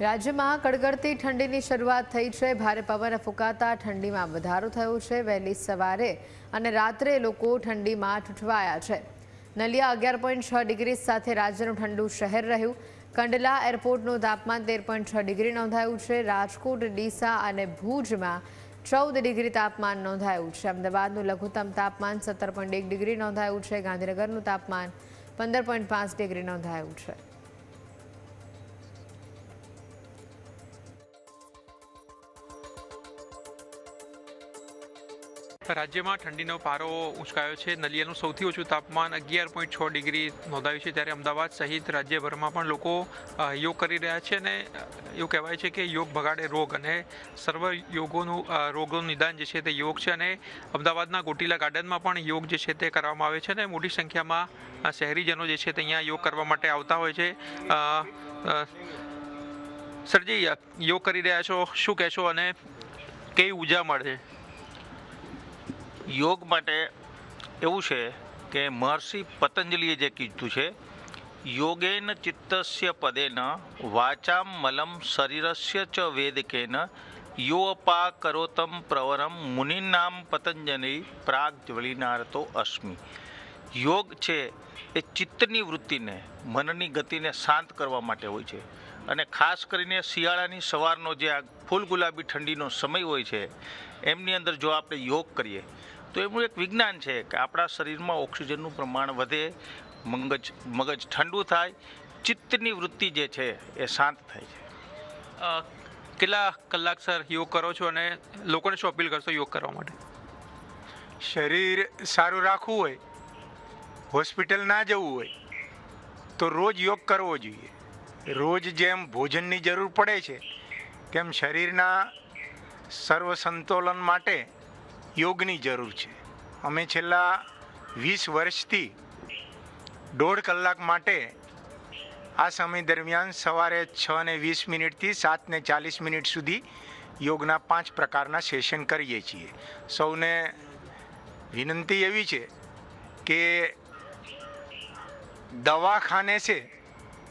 રાજ્યમાં કડગડતી ઠંડીની શરૂઆત થઈ છે. ભારે પવન ફૂંકાતા ઠંડીમાં વધારો થયો છે. વહેલી સવારે અને રાત્રે લોકો ઠંડીમાં ઠૂંઠવાયા છે. નલિયા અગિયાર પોઈન્ટ છ ડિગ્રી સાથે રાજ્યનું ઠંડુ શહેર રહ્યું. કંડલા એરપોર્ટનું તાપમાન તેર પોઈન્ટ છ ડિગ્રી નોંધાયું છે. રાજકોટ, ડીસા અને ભુજમાં ચૌદ ડિગ્રી તાપમાન નોંધાયું છે. અમદાવાદનું લઘુત્તમ તાપમાન સત્તર પોઈન્ટ એક ડિગ્રી નોંધાયું છે. ગાંધીનગરનું તાપમાન પંદર પોઈન્ટ પાંચ ડિગ્રી નોંધાયું છે. રાજ્યમાં ઠંડીનો પારો ઉંચકાયો છે. નલિયાનું સૌથી ઓછું તાપમાન અગિયાર પોઈન્ટ છ ડિગ્રી નોંધાયું છે ત્યારે અમદાવાદ સહિત રાજ્યભરમાં પણ લોકો યોગ કરી રહ્યા છે અને એવું કહેવાય છે કે યોગ ભગાડે રોગ અને સર્વ યોગોનું રોગનું નિદાન જે છે તે યોગ છે અને અમદાવાદના ગોટીલા ગાર્ડનમાં પણ યોગ જે છે તે કરવામાં આવે છે અને મોટી સંખ્યામાં શહેરીજનો જે છે તે અહીંયા યોગ કરવા માટે આવતા હોય છે. સરજી યોગ કરી રહ્યા છો. શું કહેશો અને કેવી ઊર્જા મળે? યોગ માટે એવું છે કે મહર્ષિ પતંજલિએ જે કીધું છે, યોગેન ચિત્તસ્ય પદેન વાચામ મલમ શરીરસ્ય ચ વેદકેન યોપા કરોતમ પ્રવરમ મુનિનામ પતંજલિ પ્રાગ જ્વલિનારતો અસ્મિ. યોગ છે એ ચિત્તની વૃત્તિને, મનની ગતિને શાંત કરવા માટે હોય છે. અને ખાસ કરીને શિયાળાની સવારનો જે આ ફૂલ ગુલાબી ઠંડીનો સમય હોય છે એમની અંદર જો આપણે યોગ કરીએ તો એનું એક વિજ્ઞાન છે કે આપણા શરીરમાં ઓક્સિજનનું પ્રમાણ વધે મગજ મગજ ઠંડુ થાય ચિત્તની વૃત્તિ જે છે એ શાંત થાય છે. કેટલા કલાક સર યોગ કરો છો અને લોકોને શું અપીલ કરશો યોગ કરવા માટે? શરીર સારું રાખવું હોય હોસ્પિટલ ના જવું હોય તો રોજ યોગ કરવો જોઈએ. રોજ જેમ ભોજનની જરૂર પડે છે, તેમ શરીરના સર્વ સંતુલન માટે યોગની જરૂર છે. અમે છેલ્લા વીસ વર્ષથી દોઢ કલાક માટે આ સમય દરમિયાન સવારે છ ને વીસ મિનિટથી સાત ને ચાલીસ મિનિટ સુધી યોગના પાંચ પ્રકારના સેશન કરીએ છીએ. સૌને વિનંતી એવી છે કે દવાખાને છે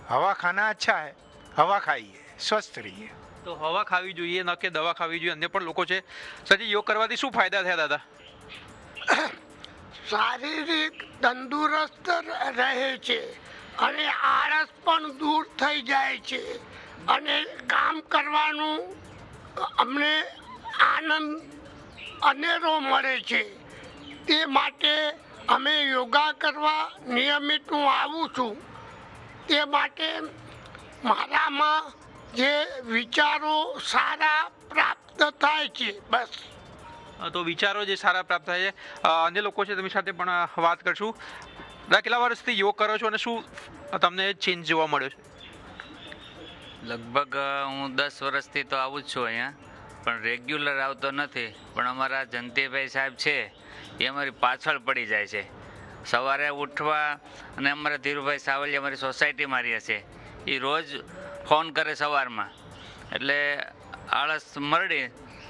હવા ખાના અચ્છા હૈ હવા ખાઈએ સ્વસ્થ રહીએ તો હવા ખાવી જોઈએ ન કે દવા ખાવી જોઈએ અન્ય પણ લોકો છે. સજી યોગ કરવાથી શું ફાયદા થયા દાદા? શારીરિક તંદુરસ્ત રહે છે અને આળસ પણ દૂર થઈ જાય છે અને કામ કરવાનું અમને આનંદ અનેરો મળે છે. તે માટે અમે યોગા કરવા નિયમિત હું આવું છું. તે માટે મારામાં જે વિચારો સારા પ્રાપ્ત થાય છે બસ. તો વિચારો જે સારા પ્રાપ્ત થાય છે. અન્ય લોકો છે તેમની સાથે પણ વાત કરશું. દાદા કેટલા વર્ષથી યોગ કરો છો અને શું તમને ચેન્જ જોવા મળ્યો છે? લગભગ હું દસ વર્ષથી તો આવું જ છું અહીંયા. પણ રેગ્યુલર આવતો નથી. પણ અમારા જંતીભાઈ સાહેબ છે એ અમારી પાછળ પડી જાય છે. સવારે ઉઠવા અને અમારા ધીરુભાઈ સાવલી અમારી સોસાયટીમાં રહે છે. એ રોજ ફોન કરે સવારમાં. એટલે આળસ મરડી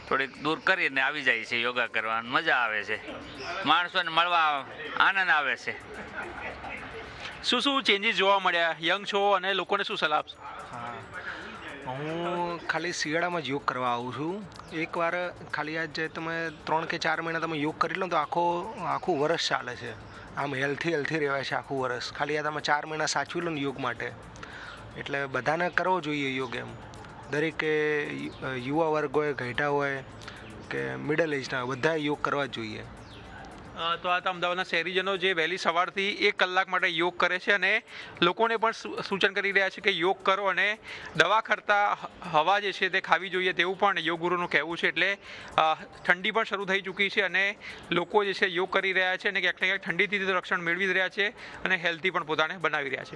થોડીક દૂર કરીને આવી જાય છે યોગા કરવાની. મજા આવે છે. માણસોને મળવા આનંદ આવે છે. શું શું ચેન્જીસ જોવા મળ્યા? યંગ છો અને લોકોને શું સલાહ આપશો? હા. હું ખાલી શિયાળામાં જ યોગ કરવા આવું છું. એકવાર ખાલી આજ જે તમે ત્રણ કે ચાર મહિના તમે યોગ કરી લો તો આખો આખું વરસ ચાલે છે. આમ હેલ્થી હેલ્થી રહેવાય છે આખું વરસ ખાલી આ તમે ચાર મહિના સાચવી લો ને યોગ માટે. એટલે બધાને કરવો જોઈએ યોગ એમ. દરેકે યુવા વર્ગ હોય ઘેટા હોય કે મિડલ એજના બધા યોગ કરવા જોઈએ. તો આ તો અમદાવાદના શહેરીજનો જે વહેલી સવારથી એક કલાક માટે યોગ કરે છે અને લોકોને પણ સૂચન કરી રહ્યા છે કે યોગ કરો અને દવા કરતાં હવા જે છે તે ખાવી જોઈએ તેવું પણ યોગ ગુરુનું કહેવું છે. એટલે ઠંડી પણ શરૂ થઈ ચૂકી છે અને લોકો જે છે યોગ કરી રહ્યા છે અને ક્યાંક ને ક્યાંક ઠંડીથી રક્ષણ મેળવી રહ્યા છે અને હેલ્ધી પણ પોતાને બનાવી રહ્યા છે.